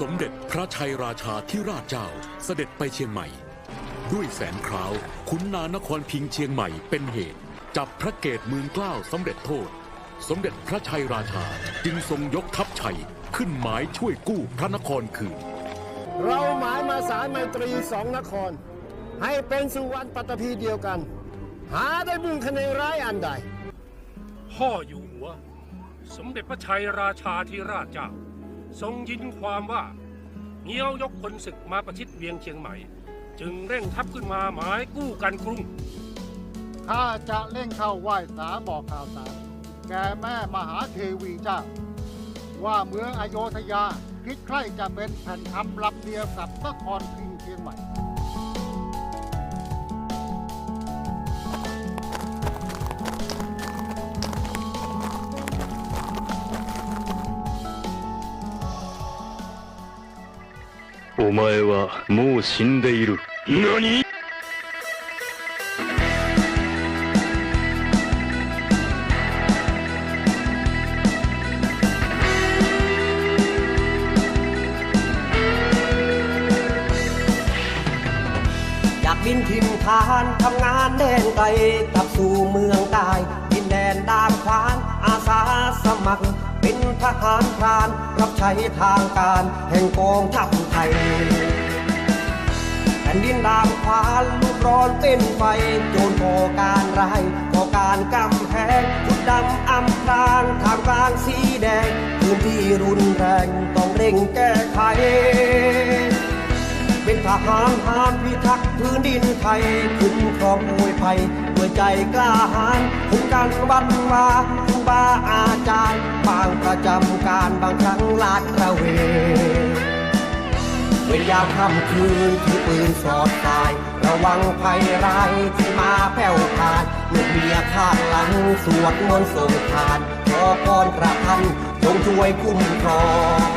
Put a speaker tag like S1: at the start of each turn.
S1: สมเด็จพระชัยราชาธิราชเจ้าเสด็จไปเชียงใหม่ ด้วยแสนคราวขุนนานครพิงเชียงใหม่เป็นเหตุ จับพระเกตเมืองเกล้าวสำเร็จโทษ สมเด็จพระชัยราชาจึงทรงยกทัพชัยขึ้นหมายช่วยกู้พระนครคืน
S2: เราหมายมาสารไมตรีสองนคร ให้เป็นสุวรรณปัตตภีเดียวกัน หาได้บุญคเนร้ายอันใด
S3: พ่ออยู่หัว สมเด็จพระชัยราชาธิราชเจ้า ทรงยินความว่าเงี้ยวยกพลศึกมาประชิดเวียงเชียงใหม่ จึงเร่งทัพขึ้นมาหมายกู้กันกรุง
S4: ข้าจะเร่งเข้าไหว้สาบอกข่าวสารแก่แม่มหาเทวีเจ้า ว่าเมืองอโยธยาคิดใคร่จะเป็นแผ่นคำลำเดียวกับนครพิงเชียงใหม่
S5: お前はもう死んでいる。何
S6: อยากบินทิมทานทำงานแดนไกลกลับสู่เมืองใต้ดินแดนดามควานอาสาสมัคร เป็น ทหารพราน รับใช้ทางการแห่งกองทัพไทย แผ่นดินดามควานลุกร้อนเป็นไฟ โจรก่อการร้ายก่อการกำแพงชุดดำอำพรางทางกลางสีแดงพื้นที่รุนแรงต้องเร่งแก้ไขเป็นทหารหารพิทักษ์พื้นดินไทยคุ้มครองมวยภัยด้วยใจกล้าหาญคุ้มกันบันวาครูบาอาจารย์ ประจำการบางครั้งลาดตระเวนเวรยาค่ำคืนที่ปืนสอดตาย ระวังภัยร้ายที่มาแผ่วพานลูกเมียข้างหลังสวดมนต์ส่งทานขอพรพระท่านจงช่วยคุ้มครอง